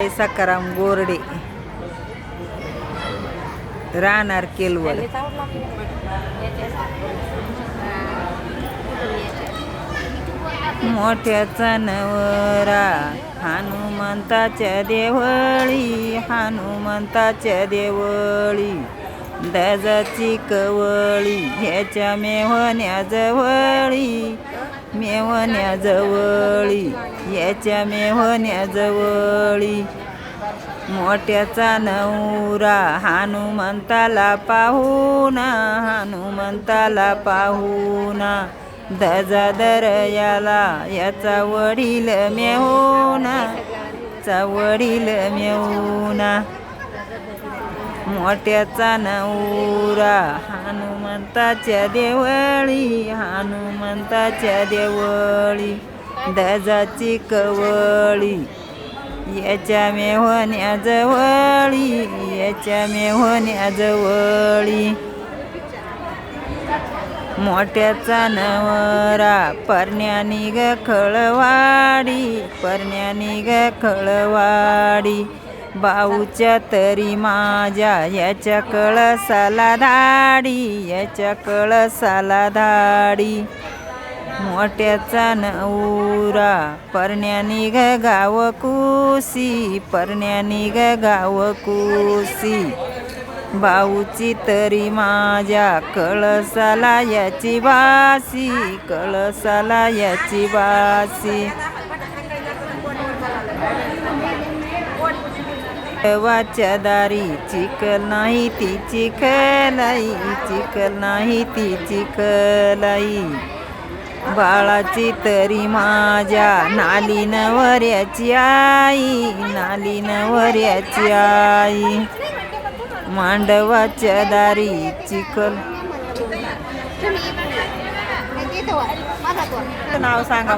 सकाराम गोरडे. राहणार केलवड मोठ्याचा नवरा हनुमंताच्या देवळी हनुमंताच्या देवळी दजाची कवळी ह्याच्या मेहण्याजवळी मेहण्याजवळी याच्या मेहण्याजवळी मोठ्याचा नवरा हनुमंताला पाहुना हनुमंताला पाहुना. दजा दरयाला याचा वडील मेहुना चा वडील मेहुना. मोठ्याचा नवरा हनुमंताच्या देवळी हनुमंताच्या देवळी दजाची कवळी याच्या मेहण्याजवळी याच्या मेहण्याजवळी मोठ्याचा नवरा परण्यानी ग खळवाडी परण्यानी ग खळवाडी. बाऊच्या तरी माझ्या याच्या कळसाला धाडी याच्या कळसाला धाडी मोठ्याचा नवरा परण्यानी ग गाव कुसी परण्यानी ग गाव कुसी. बाऊची तरी माझ्या कळसाला याची बासी कळसाला याची बासी वाच्या दारी चिकल नाही ती चिखलाई चिकल नाही ती चिखलाई बाळाची तरी माझ्या नाली नवऱ्याची आई नाली नवऱ्याची आई. मांडवाच्या दारी चिखल नाव सांगा.